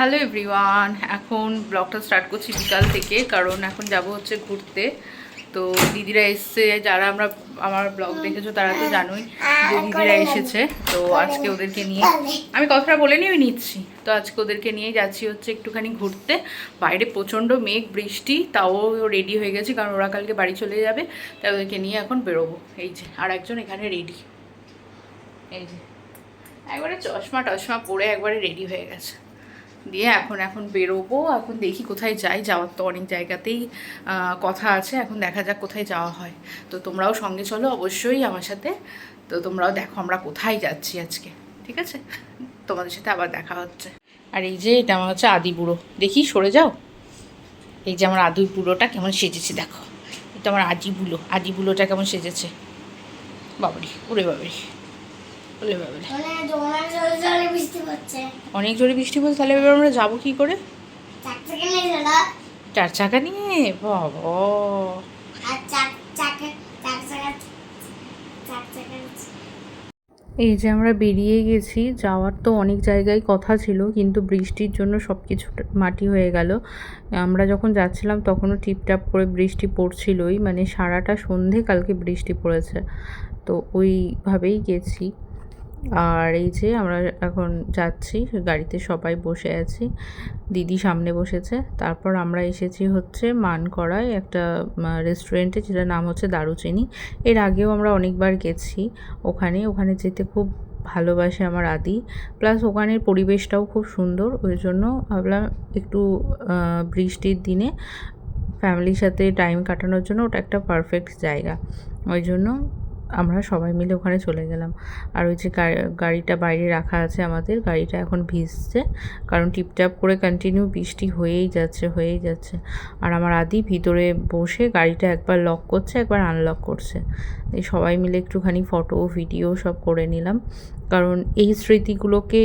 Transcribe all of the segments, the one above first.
Hello everyone, এখন ব্লগটা start করছি বিকাল থেকে, কারণ এখন যাব হচ্ছে ঘুরতে। তো দিদিরা এসছে, যারা আমরা আমার ব্লগ দেখেছ তারা তো জানোই যে দিদিরা এসেছে, তো আজকে ওদেরকে নিয়ে আমি কথাটা বলে নিয়ে নিচ্ছি। তো আজকে ওদেরকে নিয়ে যাচ্ছি হচ্ছে একটুখানি ঘুরতে। বাইরে প্রচণ্ড মেঘ, বৃষ্টি, তাও রেডি হয়ে গেছে, কারণ ওরা কালকে বাড়ি চলে যাবে, তাই ওদেরকে নিয়ে এখন বেরোবো। এই যে, আর একজন এখানে রেডি এই যে, একবারে চশমা টশমা পরে একবারে রেডি হয়ে গেছে। দিয়ে এখন এখন বেরোবো, এখন দেখি কোথায় যাই। যাওয়ার তো অনেক জায়গাতেই কথা আছে। এখন দেখা যাক কোথায় যাওয়া হয়। তো তোমরাও সঙ্গে চলো অবশ্যই আমার সাথে। তো তোমরাও দেখো আমরা কোথায় যাচ্ছি আজকে, ঠিক আছে? তোমাদের সাথে আবার দেখা হচ্ছে। আর এই যে, এটা আমার হচ্ছে আদি বুড়ো। দেখি, সরে যাও। এই যে আমার আদি বুড়োটা কেমন সেজেছে, দেখো। এটা আমার আদি বুড়ো আদি বুড়োটা কেমন সেজেছে। বাবারি, ওরে বাবারি। অনেক জোরে বৃষ্টি পড়ছে তাহলে এবার আমরা যাব কি করে? চার চাকা নিয়ে বাবা। এই যে আমরা বেরিয়ে গেছি যাওয়ার তো অনেক জায়গায় কথা ছিল কিন্তু বৃষ্টির জন্য সব কিছু মাটি হয়ে গেল। আমরা যখন যাচ্ছিলাম তখনও টিপটাপ করে বৃষ্টি পড়ছিলই মানে সারাটা সন্ধে কালকে বৃষ্টি পড়েছে। তো ওইভাবেই গেছি। আর এই যে আমরা এখন যাচ্ছি, গাড়িতে সবাই বসে আছি, দিদি সামনে বসেছে। তারপর আমরা এসেছি হচ্ছে মানকড়ায় একটা রেস্টুরেন্টে যেটার নাম হচ্ছে দারুচিনি। এর আগেও আমরা অনেকবার গেছি ওখানে। ওখানে যেতে খুব ভালোবাসে আমার আদি। প্লাস ওখানের পরিবেশটাও খুব সুন্দর। ওই জন্য ভাবলাম একটু বৃষ্টির দিনে ফ্যামিলির সাথে টাইম কাটানোর জন্য ওটা একটা পারফেক্ট জায়গা। ওই জন্য আমরা সবাই মিলে ওখানে চলে গেলাম। আর ওই যে গাড়িটা বাইরে রাখা আছে আমাদের, গাড়িটা এখন ভিজছে। কারণ টিপটাপ করে কন্টিনিউ বৃষ্টি হয়েই যাচ্ছে হয়েই যাচ্ছে। আর আমার আদি ভিতরে বসে গাড়িটা একবার লক করছে, একবার আনলক করছে। এই সবাই মিলে একটুখানি ফটো ভিডিও সব করে নিলাম। কারণ এই স্মৃতিগুলোকে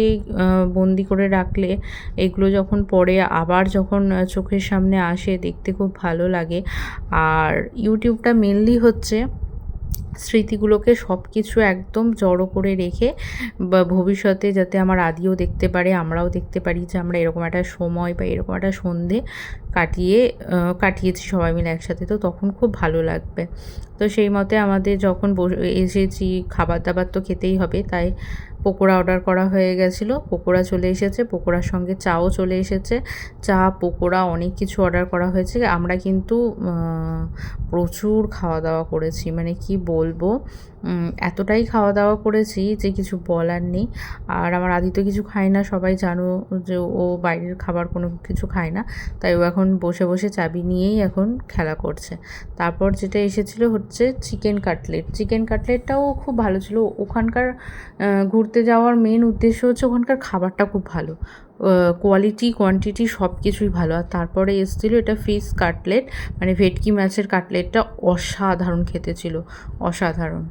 বন্দি করে রাখলে এগুলো যখন পরে আবার যখন চোখের সামনে আসে, দেখতে খুব ভালো লাগে। আর ইউটিউবটা মেনলি হচ্ছে স্মৃতিগুলোকে সব কিছু একদম জড়ো করে রেখে ভবিষ্যতে যাতে আমার আদিও দেখতে পারে, আমরাও দেখতে পারি যে আমরা এরকম একটা সময় বা এরকম একটা সন্ধে কাটিয়ে কাটিয়েছি সবাই মিলে একসাথে। তো তখন খুব ভালো লাগবে। তো সেই মতে আমাদের যখন এসেছি, খাবার দাবার তো খেতেই হবে, তাই পকোড়া অর্ডার করা হয়ে গেছিল পকোড়া চলে এসেছে পকোড়ার সঙ্গে চাও চলে এসেছে। চা পকোড়া অনেক কিছু অর্ডার করা হয়েছে। আমরা কিন্তু প্রচুর খাওয়া দাওয়া করেছি মানে কি বলব? এতটাই খাওয়া দাওয়া করেছি যে কিছু বলার নেই। আর আমার আদি তো কিছু খায় না সবাই জানো যে ও বাইরের খাবার কোনো কিছু খায় না তাই ও এখন বসে বসে চাবি নিয়েই এখন খেলা করছে। তারপর যেটা এসেছিল হচ্ছে চিকেন কাটলেট চিকেন কাটলেটটাও খুব ভালো ছিল। ওখানকার আহ, ঘুরতে যাওয়ার মেন উদ্দেশ্য হচ্ছে ওখানকার খাবারটা খুব ভালো। কোয়ালিটি কোয়ান্টিটি সব কিছুই ভালো। আর তারপরে এসেছিল এটা ফিশ কাটলেট মানে ভেটকি মাছের কাটলেটটা অসাধারণ খেতে ছিল। অসাধারণ।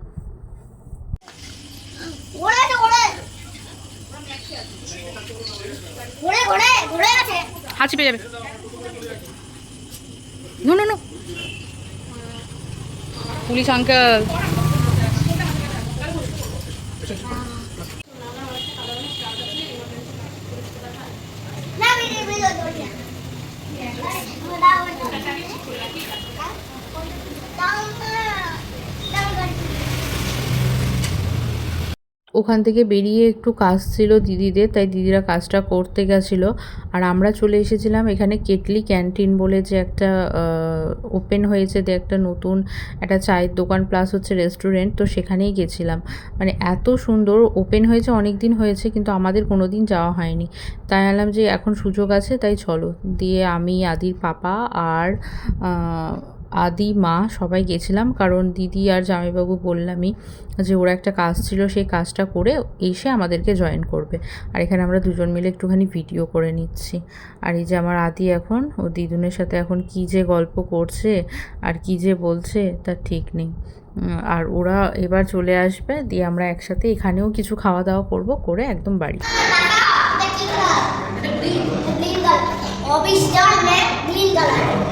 হাঁচি পেয়ে যাবে। No no no. Police uncle না ওখান থেকে বেরিয়ে একটু কাজ ছিল দিদিদের, তাই দিদিরা কাজটা করতে গেছিল। আর আমরা চলে এসেছিলাম এখানে কেটলি ক্যান্টিন বলে যে একটা ওপেন হয়েছে, যে একটা নতুন, একটা চায়ের দোকান প্লাস হচ্ছে রেস্টুরেন্ট তো সেখানেই গেছিলাম। মানে এত সুন্দর ওপেন হয়েছে অনেক দিন হয়েছে, কিন্তু আমাদের কোনো দিন যাওয়া হয়নি। তাই আলাম যে এখন সুযোগ আছে, তাই চলো। দিয়ে আমি, আদির পাপা আর আদি মা সবাই গেছিলাম কারণ দিদি আর জামাইবাবু বললামই যে ওরা একটা কাজ ছিল সেই কাজটা করে এসে আমাদেরকে জয়েন করবে আর এখানে আমরা দুজন মিলে একটুখানি ভিডিও করে নিচ্ছি আর এই যে আমার আদি এখন ও দিদুনের সাথে এখন কি যে গল্প করছে আর কি যে বলছে তার ঠিক নেই আর ওরা এবার চলে আসবে দিয়ে আমরা একসাথে এখানেও কিছু খাওয়া দাওয়া করব করে একদম বাড়ি অফিস কালার